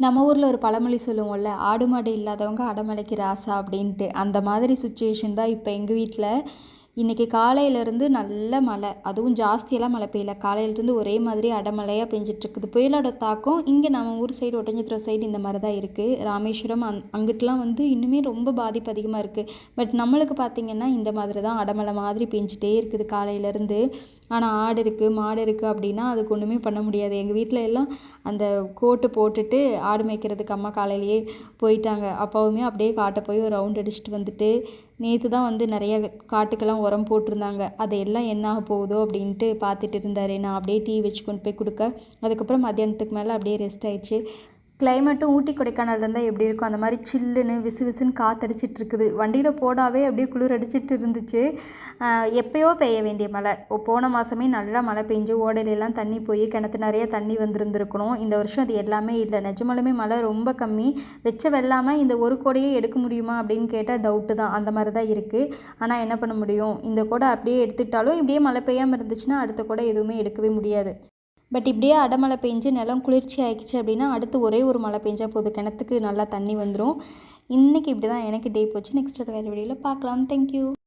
நம்ம ஊரில் ஒரு பழமொழி சொல்லுவோம்ல ஆடு மாடு இல்லாதவங்க அடமலைக்கு ராசா அப்படின்ட்டு. அந்த மாதிரி சுச்சுவேஷன் தான் இப்போ எங்கள் வீட்டில் இன்றைக்கி காலையிலேருந்து நல்ல மழை. அதுவும் ஜாஸ்தியெல்லாம் மழை பெய்யல. காலையிலேருந்து ஒரே மாதிரி அடமழையாக பெஞ்சிட்ருக்குது புயலோட தாக்கம் இங்கே நம்ம ஊர் சைடு ஒட்டஞ்சத்திரம் சைடு இந்த மாதிரி தான் இருக்குது ராமேஸ்வரம் அங் அங்கிட்டலாம் வந்து இன்னுமே ரொம்ப பாதிப்பு அதிகமாக இருக்குது பட் நம்மளுக்கு பார்த்திங்கன்னா இந்த மாதிரி தான் அடமலை மாதிரி பெஞ்சிட்டே இருக்குது காலையிலேருந்து ஆனால் ஆடு இருக்குது மாடு இருக்குது அப்படின்னா அதுக்கு ஒன்றுமே பண்ண முடியாது. எங்கள் வீட்டில் எல்லாம் அந்த கோட்டு போட்டுட்டு ஆடு மேய்க்கிறதுக்கு அம்மா காலையிலேயே போயிட்டாங்க. அப்பாவுமே அப்படியே காட்டை போய் ஒரு ரவுண்ட் அடிச்சுட்டு வந்துட்டு நேற்று தான் வந்து நிறைய காட்டுக்கெல்லாம் உரம் போட்டிருந்தாங்க. அது எல்லாம் என்ன ஆக போகுதோ அப்படின்ட்டு பார்த்துட்டு இருந்தார். நான் அப்படியே டீ வச்சு கொண்டு போய் கொடுக்க அதுக்கப்புறம் மத்தியானத்துக்கு மேலே அப்படியே ரெஸ்ட் ஆயிடுச்சு. கிளைமேட்டும் ஊட்டி கொடைக்கானல் இருந்தால் எப்படி இருக்கும்? அந்த மாதிரி சில்லுன்னு விசு விசுன்னு காற்றடிச்சிட்டு இருக்குது வண்டியில் போடாவே அப்படியே குளிர் அடிச்சிட்டு இருந்துச்சு எப்போயோ பெய்ய வேண்டிய மழை. போன மாதமே நல்லா மழை பெஞ்சு ஓடையிலெல்லாம் தண்ணி போய் கிணத்து நிறைய தண்ணி வந்திருந்துருக்கணும். இந்த வருஷம் அது எல்லாமே இல்லை. நிஜமாலுமே மழை ரொம்ப கம்மி. வெச்ச வெள்ளாமல் இந்த ஒரு கோடையே எடுக்க முடியுமா அப்படின்னு கேட்டால் டவுட்டு தான். அந்த மாதிரி தான் இருக்குது ஆனால் என்ன பண்ண முடியும்? இந்த கோடை அப்படியே எடுத்துட்டாலும் இப்படியே மழை பெய்யாமல் இருந்துச்சுன்னா அடுத்த கோடை எதுவுமே எடுக்கவே முடியாது. பட் இப்படியே அடமழை பெஞ்சு நிலம் குளிர்ச்சி ஆகிடுச்சு அப்படின்னா அடுத்து ஒரே ஒரு மழை பெஞ்சால் போதும். கிணத்துக்கு நல்லா தண்ணி வந்துடும் இன்றைக்கி இப்படி தான் எனக்கு டே போச்சு. நெக்ஸ்ட் ஒரு வேறு வீடியோவில் பார்க்கலாம். தேங்க்யூ